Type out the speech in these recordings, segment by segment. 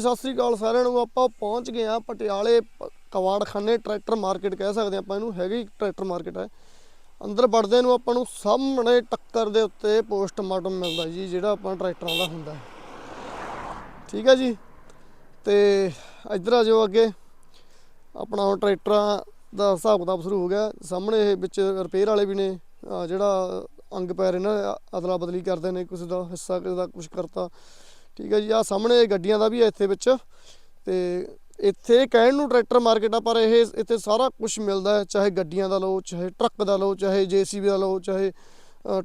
ਸਤਿ ਸ੍ਰੀ ਅਕਾਲ ਸਾਰਿਆਂ ਨੂੰ, ਆਪਾਂ ਪਹੁੰਚ ਗਏ ਆ ਪਟਿਆਲੇ ਪ- ਕਵਾੜਖਾਨੇ ਟਰੈਕਟਰ ਮਾਰਕੀਟ ਕਹਿ ਸਕਦੇ ਆਪਾਂ ਇਹਨੂੰ, ਹੈਗੀ ਟਰੈਕਟਰ ਮਾਰਕੀਟ ਹੈ। ਅੰਦਰ ਵੜਦੇ ਨੂੰ ਆਪਾਂ ਨੂੰ ਸਾਹਮਣੇ ਟੱਕਰ ਦੇ ਉੱਤੇ ਪੋਸਟਮਾਰਟਮ ਮਿਲਦਾ ਜੀ, ਜਿਹੜਾ ਆਪਾਂ ਟਰੈਕਟਰਾਂ ਦਾ ਹੁੰਦਾ ਠੀਕ ਹੈ ਜੀ, ਤੇ ਇੱਧਰ ਆ ਜਾਓ ਅੱਗੇ। ਆਪਣਾ ਹੁਣ ਟਰੈਕਟਰਾਂ ਦਾ ਹਿਸਾਬ ਕਿਤਾਬ ਸ਼ੁਰੂ ਹੋ ਗਿਆ। ਸਾਹਮਣੇ ਇਹ ਵਿੱਚ ਰਿਪੇਅਰ ਵਾਲੇ ਵੀ ਨੇ ਜਿਹੜਾ ਅੰਗ ਪੈਰ ਇਹਨਾਂ ਅਦਲਾ ਬਦਲੀ ਕਰਦੇ ਨੇ, ਕਿਸੇ ਦਾ ਹਿੱਸਾ, ਕਿਸੇ ਦਾ ਕੁਝ ਕਰਤਾ। ਠੀਕ ਹੈ ਜੀ ਆ ਸਾਹਮਣੇ ਗੱਡੀਆਂ ਦਾ ਵੀ ਹੈ ਇੱਥੇ ਵਿੱਚ ਤੇ ਇੱਥੇ ਕਹਿਣ ਨੂੰ ਟਰੈਕਟਰ ਮਾਰਕੀਟ ਆ, ਪਰ ਇਹ ਇੱਥੇ ਸਾਰਾ ਕੁਝ ਮਿਲਦਾ ਹੈ, ਚਾਹੇ ਗੱਡੀਆਂ ਦਾ ਲਓ, ਚਾਹੇ ਟਰੱਕ ਦਾ ਲਓ, ਚਾਹੇ ਜੀਸੀਬੀ ਦਾ ਲਓ, ਚਾਹੇ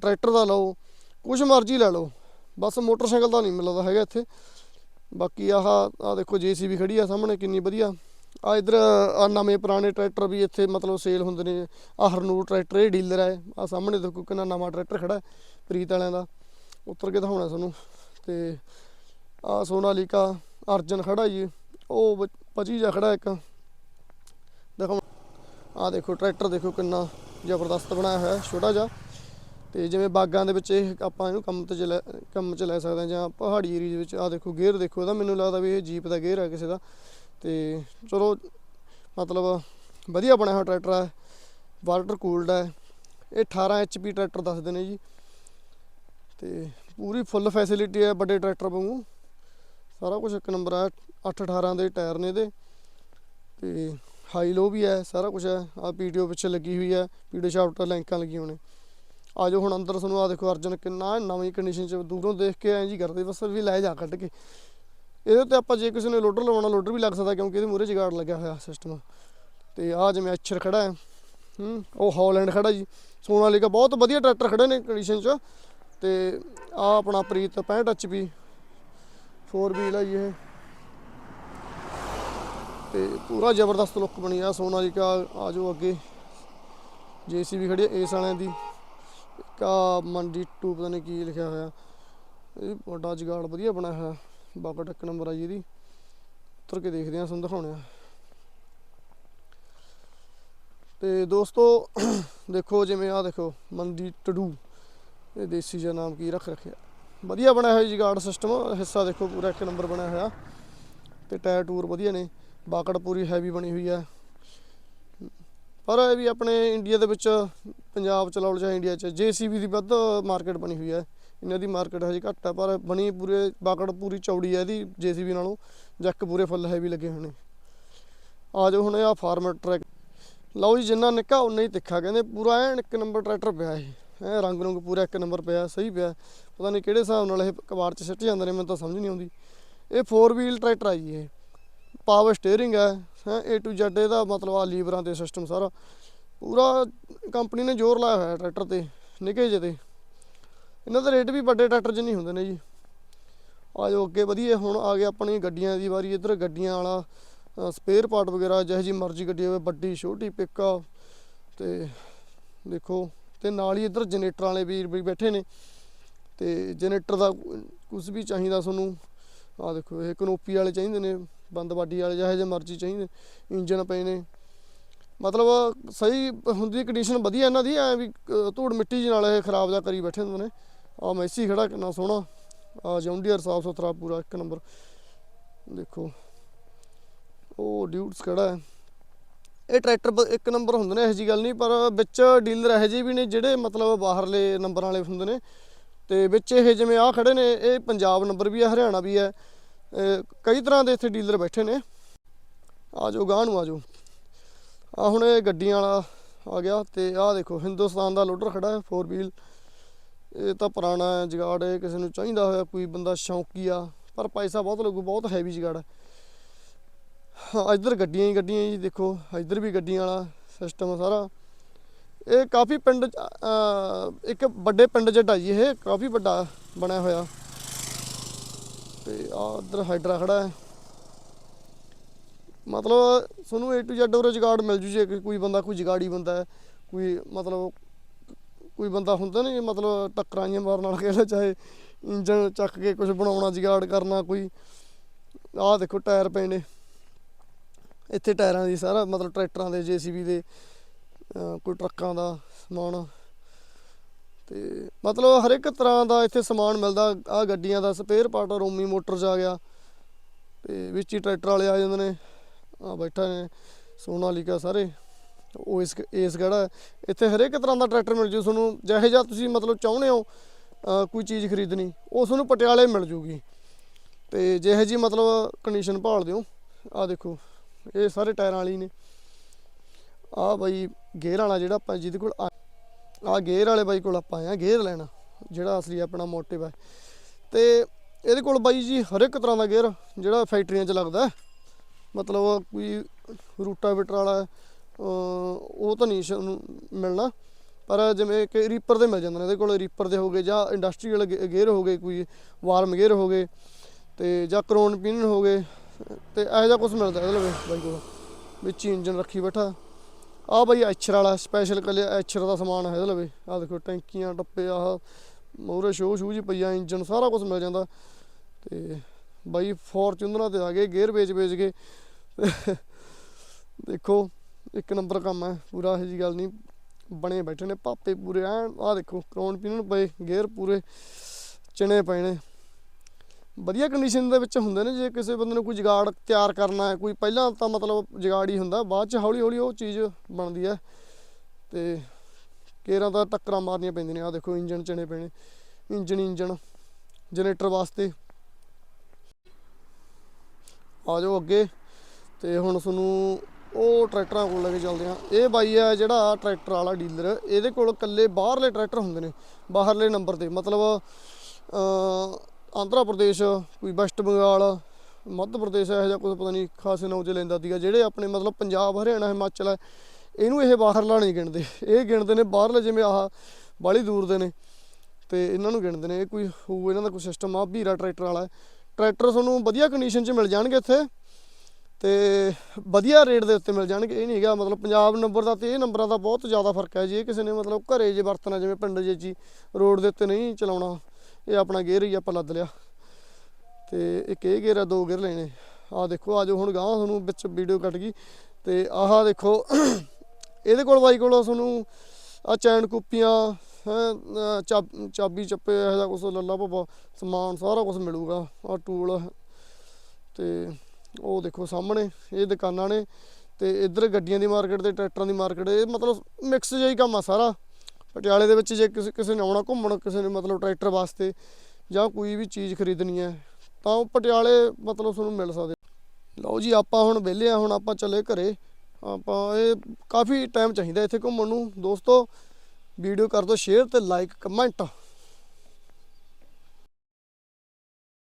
ਟਰੈਕਟਰ ਦਾ ਲਓ ਕੁਝ ਮਰਜ਼ੀ ਲੈ ਲਓ, ਬਸ ਮੋਟਰਸਾਈਕਲ ਦਾ ਨਹੀਂ ਮਿਲਦਾ ਹੈਗਾ ਇੱਥੇ। ਬਾਕੀ ਆਹ ਆ ਦੇਖੋ ਜੀਸੀਬੀ ਖੜੀ ਆ ਸਾਹਮਣੇ, ਕਿੰਨੀ ਵਧੀਆ। ਆ ਇਧਰ ਆ ਨਵੇਂ ਪੁਰਾਣੇ ਟਰੈਕਟਰ ਵੀ ਇੱਥੇ ਮਤਲਬ ਸੇਲ ਹੁੰਦੇ ਨੇ। ਆ ਹਰਨੂਰ ਟਰੈਕਟਰ, ਇਹ ਡੀਲਰ ਹੈ। ਆ ਸਾਹਮਣੇ ਦੇਖੋ ਕਿੰਨਾ ਨਵਾਂ ਟਰੈਕਟਰ ਖੜਾ ਪ੍ਰੀਤ ਵਾਲਿਆਂ ਦਾ। ਉੱਤਰ ਕੇ ਦਿਖਾਉਣਾ ਤੁਹਾਨੂੰ। ਤੇ ਆ ਸੋਨਾਲੀਕਾ, ਅਰਜਨ ਖੜਾ ਜੀ ਉਹ ਬ- ਪਚੀ ਜਾ ਖੜਾ ਇੱਕ। ਦੇਖੋ ਆ ਦੇਖੋ, ਟਰੈਕਟਰ ਦੇਖੋ ਕਿੰਨਾ ਜ਼ਬਰਦਸਤ ਬਣਾਇਆ ਹੋਇਆ, ਛੋਟਾ ਜਿਹਾ। ਤੇ ਜਿਵੇਂ ਬਾਗਾਂ ਦੇ ਵਿੱਚ ਇਹ ਆਪਾਂ ਇਹਨੂੰ ਕੰਮ ਤੇ ਲੈ, ਕੰਮ ਚ ਲੈ ਸਕਦੇ ਹਾਂ, ਜਾਂ ਪਹਾੜੀ ਏਰੀਆ ਦੇ ਵਿੱਚ ਆ ਦੇਖੋ, ਗੇਅਰ ਦੇਖੋ, ਇਹਦਾ ਮੈਨੂੰ ਲੱਗਦਾ ਵੀ ਇਹ ਜੀਪ ਦਾ ਗੇਅਰ ਹੈ ਕਿਸੇ ਦਾ। ਤੇ ਚਲੋ, ਮਤਲਬ ਵਧੀਆ ਬਣਿਆ ਹੋਇਆ ਟਰੈਕਟਰ ਹੈ ਵਾਟਰ ਕੂਲਡ ਹੈ ਇਹ 18 HP ਟਰੈਕਟਰ ਦੱਸਦੇ ਨੇ ਜੀ। ਤੇ ਪੂਰੀ ਫੁੱਲ ਫੈਸਿਲਿਟੀ ਹੈ ਵੱਡੇ ਟਰੈਕਟਰ ਵਾਂਗੂ। ਸਾਰਾ ਕੁਝ ਇੱਕ ਨੰਬਰ ਹੈ 8 18 ਦੇ ਟਾਇਰ ਨੇ ਇਹਦੇ। ਤੇ ਹਾਈ ਲੋ ਵੀ ਹੈ, ਸਾਰਾ ਕੁਝ ਹੈ। ਆ ਪੀਡੀਓ ਪਿੱਛੇ ਲੱਗੀ ਹੋਈ ਹੈ ਪੀਡੀਓ ਸ਼ਾਫਟ ਲੈਂਕਾਂ ਲੱਗੀਆਂ ਹੋਣੇ ਆ ਜਾਓ ਹੁਣ ਅੰਦਰ, ਤੁਹਾਨੂੰ ਆ ਦੇਖੋ ਅਰਜਨ ਕਿੰਨਾ ਨਵੀਂ ਕੰਡੀਸ਼ਨ ਚ ਦੂਰੋਂ ਦੇਖ ਕੇ ਐਂ ਜੀ ਕਰਦੇ, ਬਸ ਵੀ ਲੈ ਜਾ ਕੱਢ ਕੇ। ਇਹਦੇ ਤੇ ਆਪਾਂ ਜੇ ਕਿਸੇ ਨੇ ਲੋਡਰ ਲਵਾਉਣਾ ਲੋਡਰ ਵੀ ਲੱਗ ਸਕਦਾ ਕਿਉਂਕਿ ਇਹਦੇ ਮੂਹਰੇ ਜਗਾੜ ਲੱਗਿਆ ਹੋਇਆ ਸਿਸਟਮ ਤੇ ਆ ਜਿਵੇਂ ਅਛਰ ਖੜਾ ਹੈ, ਹੂੰ, ਉਹ ਹੌਲੈਂਡ ਖੜਾ ਜੀ। ਸੋਨਾਲੀਕਾ ਬਹੁਤ ਵਧੀਆ ਟਰੈਕਟਰ ਖੜੇ ਨੇ ਕੰਡੀਸ਼ਨ ਚ। ਤੇ ਆ ਆਪਣਾ ਪ੍ਰੀਤ 65 HP 4 ਵੀਲ ਆ ਜੀ ਇਹ। ਤੇ ਪੂਰਾ ਜ਼ਬਰਦਸਤ ਲੁੱਕ ਬਣੀ ਆ ਸੋਨਾ ਸੋਨਾਲੀਕਾ ਆ ਜਾਓ ਅੱਗੇ। ਜੀਸੀਬੀ ਖੜੀ ਆ ਇਸ ਵਾਲਿਆਂ ਦੀ। ਕਾ ਮੰਡੀ ਟੂ, ਪਤਾ ਨਹੀਂ ਕੀ ਲਿਖਿਆ ਹੋਇਆ। ਇਹ ਵੱਡਾ ਜਗਾੜ ਵਧੀਆ ਬਣਿਆ ਹੋਇਆ। ਬਾਕਟ ਇੱਕ ਨੰਬਰ ਆ ਜੀ ਇਹਦੀ। ਉਤਰ ਕੇ ਦੇਖਦੇ ਆ, ਤੁਹਾਨੂੰ ਦਿਖਾਉਣੇ ਆ। ਤੇ ਦੋਸਤੋ, ਦੇਖੋ ਜਿਵੇਂ ਆ ਦੇਖੋ, ਮੰਡੀ ਟਡੂ ਇਹ ਦੇਸੀ ਜਿਹਾ ਨਾਮ ਕੀ ਰੱਖ ਰੱਖਿਆ। ਵਧੀਆ ਬਣਿਆ ਹੋਇਆ ਜੀ ਗਾਰਡ ਸਿਸਟਮ ਹਿੱਸਾ ਦੇਖੋ ਪੂਰਾ ਇੱਕ ਨੰਬਰ ਬਣਿਆ ਹੋਇਆ ਤੇ ਟਾਇਰ ਟੂਰ ਵਧੀਆ ਨੇ, ਬਾਕੜ ਪੂਰੀ ਹੈਵੀ ਬਣੀ ਹੋਈ ਹੈ। ਪਰ ਇਹ ਵੀ ਆਪਣੇ ਇੰਡੀਆ ਦੇ ਵਿੱਚ, ਪੰਜਾਬ ਚ ਲਾਉਲ ਜਾਂ ਇੰਡੀਆ ਚ ਜੀਸੀਬੀ ਦੀ ਵੱਧ ਮਾਰਕੀਟ ਬਣੀ ਹੋਈ ਹੈ। ਇਹਨਾਂ ਦੀ ਮਾਰਕੀਟ ਹਜੇ ਘੱਟ ਹੈ, ਪਰ ਬਣੀ ਪੂਰੇ, ਬਾਕੜ ਪੂਰੀ ਚੌੜੀ ਹੈ ਇਹਦੀ ਜੀਸੀਬੀ ਨਾਲੋਂ, ਜੱਕ ਪੂਰੇ ਫੁੱਲ ਹੈਵੀ ਲੱਗੇ ਹੋਣੇ ਆ ਜਾਓ ਹੁਣ ਇਹ ਆ ਫਾਰਮਰ ਟਰੈਕ ਲਓ ਜੀ, ਜਿੰਨਾ ਨਿੱਕਾ ਉਨਾ ਹੀ ਤਿੱਖਾ, ਕਹਿੰਦੇ ਪੂਰਾ ਐਨ ਇੱਕ ਨੰਬਰ ਟਰੈਕਟਰ ਪਿਆ ਇਹ। ਐ ਰੰਗ ਰੰਗ ਪੂਰਾ ਇੱਕ ਨੰਬਰ ਪਿਆ, ਸਹੀ ਪਿਆ। ਪਤਾ ਨਹੀਂ ਕਿਹੜੇ ਹਿਸਾਬ ਨਾਲ ਇਹ ਕਬਾੜ ਚ ਸਿੱਟ ਜਾਂਦੇ ਨੇ, ਮੈਨੂੰ ਤਾਂ ਸਮਝ ਨਹੀਂ ਆਉਂਦੀ। ਇਹ 4 ਵੀਲ ਟਰੈਕਟਰ ਆ ਜੀ ਇਹ। ਪਾਵਰ ਸਟੀਅਰਿੰਗ ਹੈ ਹੈ, A to Z ਇਹਦਾ ਮਤਲਬ ਆ ਲੀਵਰਾਂ ਤੇ ਸਿਸਟਮ ਸਾਰਾ। ਪੂਰਾ ਕੰਪਨੀ ਨੇ ਜ਼ੋਰ ਲਾਇਆ ਹੋਇਆ ਟਰੈਕਟਰ ਤੇ, ਨਿੱਕੇ ਜਿਹੇ ਤੇ। ਇਹਨਾਂ ਦੇ ਰੇਟ ਵੀ ਵੱਡੇ ਟਰੈਕਟਰ 'ਚ ਨਹੀਂ ਹੁੰਦੇ ਨੇ ਜੀ। ਆ ਜਾਓ ਅੱਗੇ ਵਧੀਆ ਹੁਣ ਆ ਗਿਆ ਆਪਣੀ ਗੱਡੀਆਂ ਦੀ ਵਾਰੀ, ਇੱਧਰ ਗੱਡੀਆਂ ਵਾਲਾ ਸਪੇਅਰ ਪਾਰਟ ਵਗੈਰਾ, ਜਿਹੋ ਜੀ ਮਰਜ਼ੀ ਗੱਡੀ ਹੋਵੇ, ਵੱਡੀ, ਛੋਟੀ ਪਿਕਅਪ ਤੇ ਦੇਖੋ ਤੇ ਨਾਲ ਹੀ ਇੱਧਰ ਜਨਰੇਟਰ ਵਾਲੇ ਵੀਰ ਵੀ ਬੈਠੇ ਨੇ। ਤੇ ਜਨਰੇਟਰ ਦਾ ਕੁਝ ਵੀ ਚਾਹੀਦਾ ਤੁਹਾਨੂੰ ਆ ਦੇਖੋ, ਇਹ ਕਨੋਪੀ ਵਾਲੇ ਚਾਹੀਦੇ ਨੇ, ਬੰਦ ਬਾਡੀ ਵਾਲੇ ਜਿਹੋ ਜਿਹੇ ਮਰਜ਼ੀ ਚਾਹੀਦੇ ਇੰਜਨ ਪਏ ਨੇ। ਮਤਲਬ ਸਹੀ ਹੁੰਦੀ ਕੰਡੀਸ਼ਨ ਵਧੀਆ ਇਹਨਾਂ ਦੀ, ਐ ਵੀ ਧੂੜ ਮਿੱਟੀ ਜਿਹੀ ਨਾਲ ਇਹ ਖਰਾਬ ਜਾ ਕਰੀ ਬੈਠੇ ਹੁੰਦੇ ਨੇ। ਆ ਮੈਸੀ ਖੜਾ ਕਿੰਨਾ ਸੋਹਣਾ ਆ ਜੌਂਡੀਅਰ ਸਾਫ਼ ਸੁਥਰਾ ਪੂਰਾ ਇੱਕ ਨੰਬਰ। ਦੇਖੋ, ਉਹ ਡਿਊਟਸ ਖੜਾ ਹੈ। ਇਹ ਟਰੈਕਟਰ ਬ- ਇੱਕ ਨੰਬਰ ਹੁੰਦੇ ਨੇ, ਇਹੋ ਜੀ ਗੱਲ ਨਹੀਂ, ਪਰ ਵਿੱਚ ਡੀਲਰ ਇਹੋ ਜਿਹੇ ਵੀ ਨੇ ਜਿਹੜੇ ਮਤਲਬ ਬਾਹਰਲੇ ਨੰਬਰਾਂ ਵਾਲੇ ਹੁੰਦੇ ਨੇ। ਤੇ ਵਿੱਚ ਇਹ ਜਿਵੇਂ ਆ ਖੜੇ ਨੇ, ਇਹ ਪੰਜਾਬ ਨੰਬਰ ਵੀ ਹੈ ਹਰਿਆਣਾ ਵੀ ਹੈ ਇਹ ਕਈ ਤਰ੍ਹਾਂ ਦੇ ਇੱਥੇ ਡੀਲਰ ਬੈਠੇ ਨੇ। ਆ ਜਾਓ ਗਾਂਹ ਨੂੰ ਆ ਜਾਓ ਆ ਹੁਣ ਇਹ ਗੱਡੀਆਂ ਵਾਲਾ ਆ ਗਿਆ, ਤੇ ਆਹ ਦੇਖੋ, ਹਿੰਦੁਸਤਾਨ ਦਾ ਲੋਡਰ ਖੜਾ ਹੈ 4 ਵੀਲ ਇਹ ਤਾਂ ਪੁਰਾਣਾ ਹੈ ਜਗਾੜ ਹੈ, ਕਿਸੇ ਨੂੰ ਚਾਹੀਦਾ ਹੋਇਆ ਕੋਈ ਬੰਦਾ ਸ਼ੌਂਕੀ ਆ ਪਰ ਪੈਸਾ ਬਹੁਤ ਲੱਗੂ, ਬਹੁਤ ਹੈਵੀ ਜਗਾੜ ਹੈ। ਇੱਧਰ ਗੱਡੀਆਂ ਹੀ ਗੱਡੀਆਂ ਜੀ, ਦੇਖੋ, ਇੱਧਰ ਵੀ ਗੱਡੀਆਂ ਵਾਲਾ ਸਿਸਟਮ ਸਾਰਾ। ਇਹ ਕਾਫੀ ਪਿੰਡ ਇੱਕ ਵੱਡੇ ਪਿੰਡ ਜਿਹਾ ਜੀ ਇਹ, ਕਾਫੀ ਵੱਡਾ ਬਣਿਆ ਹੋਇਆ। ਤੇ ਆ ਉਧਰ ਹਾਈਡਰਾ ਖੜਾ ਹੈ। ਮਤਲਬ ਤੁਹਾਨੂੰ A to Z ਉਰੇ ਜਗਾੜ ਮਿਲ ਜੂ ਜੇ ਕਿ ਕੋਈ ਬੰਦਾ ਕੋਈ ਜਗਾੜੀ ਬੰਦਾ ਕੋਈ ਮਤਲਬ ਕੋਈ ਬੰਦਾ ਹੁੰਦਾ ਨਹੀਂ ਮਤਲਬ ਟੱਕਰਾਂ ਜਿਹੀਆਂ ਮਾਰਨ ਵਾਲਾ ਕਹਿੰਦਾ ਚਾਹੇ ਇੰਜਨ ਚੱਕ ਕੇ ਕੁਝ ਬਣਾਉਣਾ, ਜਗਾੜ ਕਰਨਾ, ਕੋਈ ਆਹ ਦੇਖੋ ਟਾਇਰ ਪਏ ਨੇ। ਇੱਥੇ ਟਾਇਰਾਂ ਦੀ ਸਾਰਾ, ਮਤਲਬ ਟਰੈਕਟਰਾਂ ਦੇ, ਜੀਸੀਬੀ ਦੇ ਕੋਈ ਟਰੱਕਾਂ ਦਾ ਸਮਾਨ। ਤੇ ਮਤਲਬ ਹਰ ਇੱਕ ਤਰ੍ਹਾਂ ਦਾ ਇੱਥੇ ਸਮਾਨ ਮਿਲਦਾ। ਆ ਗੱਡੀਆਂ ਦਾ ਸਪੇਅਰ ਪਾਰਟ ਰੋਮੀ ਮੋਟਰਸ ਆ ਗਿਆ। ਤੇ ਵਿੱਚ ਹੀ ਟਰੈਕਟਰ ਵਾਲੇ ਆ ਜਾਂਦੇ ਨੇ। ਆ ਬੈਠਾ ਨੇ ਸੋਨਾਲੀਕਾ ਸਾਰੇ। ਉਹ ਇਸ ਇਸ ਗੜਾ ਇੱਥੇ ਹਰੇਕ ਤਰ੍ਹਾਂ ਦਾ ਟਰੈਕਟਰ ਮਿਲ ਜੂ। ਤੁਹਾਨੂੰ ਜਿਹੇ ਜਿਹਾ ਤੁਸੀਂ ਮਤਲਬ ਚਾਹੁੰਦੇ ਹੋ ਕੋਈ ਚੀਜ਼ ਖਰੀਦਣੀ, ਉਹ ਤੁਹਾਨੂੰ ਪਟਿਆਲੇ ਮਿਲ ਜੂਗੀ। ਤੇ ਜਿਹੇ ਜੀ ਮਤਲਬ ਕੰਡੀਸ਼ਨ ਭਾਲ ਦਿਓ ਆ ਦੇਖੋ। ਇਹ ਸਾਰੇ ਟਾਇਰਾਂ ਵਾਲੀ ਨੇ। ਆ ਬਾਈ ਗੇਅਰ ਵਾਲਾ ਜਿਹੜਾ ਆਪਾਂ ਜਿਹਦੇ ਕੋਲ ਆ ਗੇਅਰ ਵਾਲੇ ਬਾਈ ਕੋਲ ਆਪਾਂ ਆਏ ਆ, ਗੇਅਰ ਲੈਣਾ, ਜਿਹੜਾ ਅਸਲੀ ਆਪਣਾ ਮੋਟਿਵ ਹੈ ਤੇ ਇਹਦੇ ਕੋਲ ਬਾਈ ਜੀ ਹਰ ਇੱਕ ਤਰ੍ਹਾਂ ਦਾ ਗੇਅਰ, ਜਿਹੜਾ ਫੈਕਟਰੀਆਂ 'ਚ ਲੱਗਦਾ ਮਤਲਬ ਕੋਈ ਰੂਟਾਵੇਟਰ ਵਾਲਾ ਉਹ ਤਾਂ ਨਹੀਂ ਮਿਲਣਾ। ਪਰ ਜਿਵੇਂ ਕਿ ਰੀਪਰ ਦੇ ਮਿਲ ਜਾਂਦੇ ਨੇ, ਇਹਦੇ ਕੋਲ ਰੀਪਰ ਦੇ ਹੋਗੇ ਜਾਂ ਇੰਡਸਟਰੀਅਲ ਗੇਅਰ ਹੋਗੇ ਕੋਈ ਵਾਰਮ ਗੇਅਰ ਹੋਗੇ ਤੇ ਜਾਂ ਕਰੋਨ ਪਿਨ ਹੋਗੇ ਤੇ ਇਹੋ ਜਿਹਾ ਕੁਝ ਮਿਲਦਾ ਇਹਦੇ ਲਵੇ ਬਾਈ ਕੋਲ। ਵਿੱਚ ਹੀ ਇੰਜਨ ਰੱਖੀ ਬੈਠਾ। ਆ ਬਾਈ ਐਚਰ ਵਾਲਾ ਸਪੈਸ਼ਲ ਕੱਲੇ ਐਚਰ ਦਾ ਸਮਾਨ ਹੈ ਇਹਦੇ ਲਵੇ। ਆ ਦੇਖੋ ਟੈਂਕੀਆਂ, ਟੱਪੇ, ਆਹ ਮੋਰੇ ਸ਼ੋ ਸ਼ੂ ਜੀ ਪਈਆ ਇੰਜਨ ਸਾਰਾ ਕੁਝ ਮਿਲ ਜਾਂਦਾ। ਤੇ ਬਾਈ ਫੋਰਚੂਨਰਾਂ ਤੇ ਆ ਗਏ ਗੇਅਰ ਵੇਚ ਵੇਚ ਕੇ। ਦੇਖੋ, ਇੱਕ ਨੰਬਰ ਕੰਮ ਹੈ ਪੂਰਾ ਇਹੋ ਜੀ ਗੱਲ ਨਹੀਂ। ਬਣੇ ਬੈਠੇ ਨੇ, ਪਾਪੇ ਪੂਰੇ ਐ ਆ ਦੇਖੋ ਕਰਾਉਣ ਪੀਣ ਪਏ ਗੇਅਰ ਪੂਰੇ, ਚਣੇ ਪਏ ਨੇ। ਵਧੀਆ ਕੰਡੀਸ਼ਨ ਦੇ ਵਿੱਚ ਹੁੰਦੇ ਨੇ, ਜੇ ਕਿਸੇ ਬੰਦੇ ਨੂੰ ਕੋਈ ਜੁਗਾੜ ਤਿਆਰ ਕਰਨਾ ਹੈ, ਕੋਈ ਪਹਿਲਾਂ ਤਾਂ ਮਤਲਬ ਜਗਾੜ ਹੀ ਹੁੰਦਾ, ਬਾਅਦ ਚ ਹੌਲੀ ਹੌਲੀ ਉਹ ਚੀਜ਼ ਬਣਦੀ ਹੈ ਤੇ ਕੇਰਾਂ ਤਾਂ ਟੱਕਰਾਂ ਮਾਰਨੀਆਂ ਪੈਂਦੀਆਂ ਨੇ ਆ ਦੇਖੋ ਇੰਜਨ ਚਣੇ ਪਏ ਨੇ ਇੰਜਨ ਇੰਜਨ ਜਨਰੇਟਰ ਵਾਸਤੇ। ਆ ਜਾਓ ਅੱਗੇ ਤੇ ਹੁਣ ਤੁਹਾਨੂੰ ਉਹ ਟਰੈਕਟਰਾਂ ਕੋਲ ਲੈ ਕੇ ਚੱਲਦੇ ਆ ਇਹ ਬਾਈ ਆ ਜਿਹੜਾ ਟਰੈਕਟਰ ਵਾਲਾ ਡੀਲਰ, ਇਹਦੇ ਕੋਲ ਇਕੱਲੇ ਬਾਹਰਲੇ ਟਰੈਕਟਰ ਹੁੰਦੇ ਨੇ, ਬਾਹਰਲੇ ਨੰਬਰ ਤੇ, ਮਤਲਬ ਆਂਧਰਾ ਪ੍ਰਦੇਸ਼, ਕੋਈ ਵੈਸਟ ਬੰਗਾਲ, ਮੱਧ ਪ੍ਰਦੇਸ਼ ਇਹੋ ਜਿਹਾ ਕੁਝ ਪਤਾ ਨਹੀਂ ਖਾਸੇ ਨਾਮ ਚ ਲੈਂਦਾ ਸੀਗਾ, ਜਿਹੜੇ ਆਪਣੇ ਮਤਲਬ ਪੰਜਾਬ, ਹਰਿਆਣਾ, ਹਿਮਾਚਲ ਹੈ ਇਹਨੂੰ ਇਹ ਬਾਹਰਲਾ ਨਹੀਂ ਗਿਣਦੇ। ਇਹ ਗਿਣਦੇ ਨੇ ਬਾਹਰਲੇ ਜਿਵੇਂ ਆਹ ਬਾਹਲੀ ਦੂਰ ਦੇ ਨੇ, ਤੇ ਇਹਨਾਂ ਨੂੰ ਗਿਣਦੇ ਨੇ। ਇਹ ਕੋਈ ਹੋਊ, ਇਹਨਾਂ ਦਾ ਕੋਈ ਸਿਸਟਮ ਆ, ਵੀਰਾ ਟਰੈਕਟਰ ਵਾਲਾ। ਹੈ। ਟਰੈਕਟਰ ਤੁਹਾਨੂੰ ਵਧੀਆ ਕੰਡੀਸ਼ਨ 'ਚ ਮਿਲ ਜਾਣਗੇ ਇੱਥੇ, ਤੇ ਵਧੀਆ ਰੇਟ ਦੇ ਉੱਤੇ ਮਿਲ ਜਾਣਗੇ। ਇਹ ਨਹੀਂ ਹੈਗਾ, ਮਤਲਬ ਪੰਜਾਬ ਨੰਬਰ ਦਾ ਤੇ ਇਹ ਨੰਬਰਾਂ ਦਾ ਬਹੁਤ ਜ਼ਿਆਦਾ ਫ਼ਰਕ ਹੈ। ਜੇ ਕਿਸੇ ਨੇ ਮਤਲਬ ਘਰੇ ਜੇ ਵਰਤਣਾ, ਜਿਵੇਂ ਪਿੰਡ ਜੇ ਜੀ ਰੋਡ ਦੇ ਉੱਤੇ ਨਹੀਂ ਚਲਾਉਣਾ ਇਹ ਆਪਣਾ ਗੇਅਰ ਹੀ ਆਪਾਂ ਲੱਦ ਲਿਆ। ਤੇ ਇੱਕ ਇਹ ਗੇਅਰ ਆ, ਦੋ ਗੇਅਰ ਲੈਣੇ। ਆਹ ਦੇਖੋ ਆਜੋ ਹੁਣ ਗਾਂ ਤੁਹਾਨੂੰ ਵਿੱਚ ਵੀਡੀਓ ਕੱਟ ਗਈ। ਤੇ ਆਹ ਦੇਖੋ, ਇਹਦੇ ਕੋਲ ਬਾਈ ਕੋਲ ਤੁਹਾਨੂੰ ਆ ਚੈਨ ਕੁੱਪੀਆਂ, ਹੈ ਚਾਬੀ ਚੱਪੇ, ਇਹੋ ਜਿਹਾ ਕੁਛ ਲੱਲਾ ਭੱਬਾ, ਸਮਾਨ ਸਾਰਾ ਕੁਝ ਮਿਲੂਗਾ ਆ ਟੂਲ ਤੇ ਉਹ ਦੇਖੋ ਸਾਹਮਣੇ, ਇਹ ਦੁਕਾਨਾਂ ਨੇ। ਤੇ ਇੱਧਰ ਗੱਡੀਆਂ ਦੀ ਮਾਰਕੀਟ ਤੇ ਟਰੈਕਟਰਾਂ ਦੀ ਮਾਰਕੀਟ ਇਹ ਮਤਲਬ ਮਿਕਸ ਜਿਹਾ ਹੀ ਕੰਮ ਆ ਸਾਰਾ। ਪਟਿਆਲੇ ਦੇ ਵਿੱਚ ਜੇ ਕਿਸੇ ਕਿਸੇ ਨੇ ਆਉਣਾ ਘੁੰਮਣ, ਕਿਸੇ ਨੇ ਮਤਲਬ ਟਰੈਕਟਰ ਵਾਸਤੇ ਜਾਂ ਕੋਈ ਵੀ ਚੀਜ਼ ਖਰੀਦਣੀ ਹੈ, ਤਾਂ ਉਹ ਪਟਿਆਲੇ ਮਤਲਬ ਤੁਹਾਨੂੰ ਮਿਲ ਸਕਦੇ ਲਓ ਜੀ, ਆਪਾਂ ਹੁਣ ਵਿਹਲੇ ਆ, ਹੁਣ ਆਪਾਂ ਚੱਲੇ ਘਰੇ। ਆਪਾਂ ਇਹ ਕਾਫੀ ਟਾਈਮ ਚਾਹੀਦਾ ਇੱਥੇ ਘੁੰਮਣ ਨੂੰ। ਦੋਸਤੋ ਵੀਡੀਓ ਕਰ ਦਿਓ ਸ਼ੇਅਰ ਤੇ ਲਾਈਕ ਕਮੈਂਟ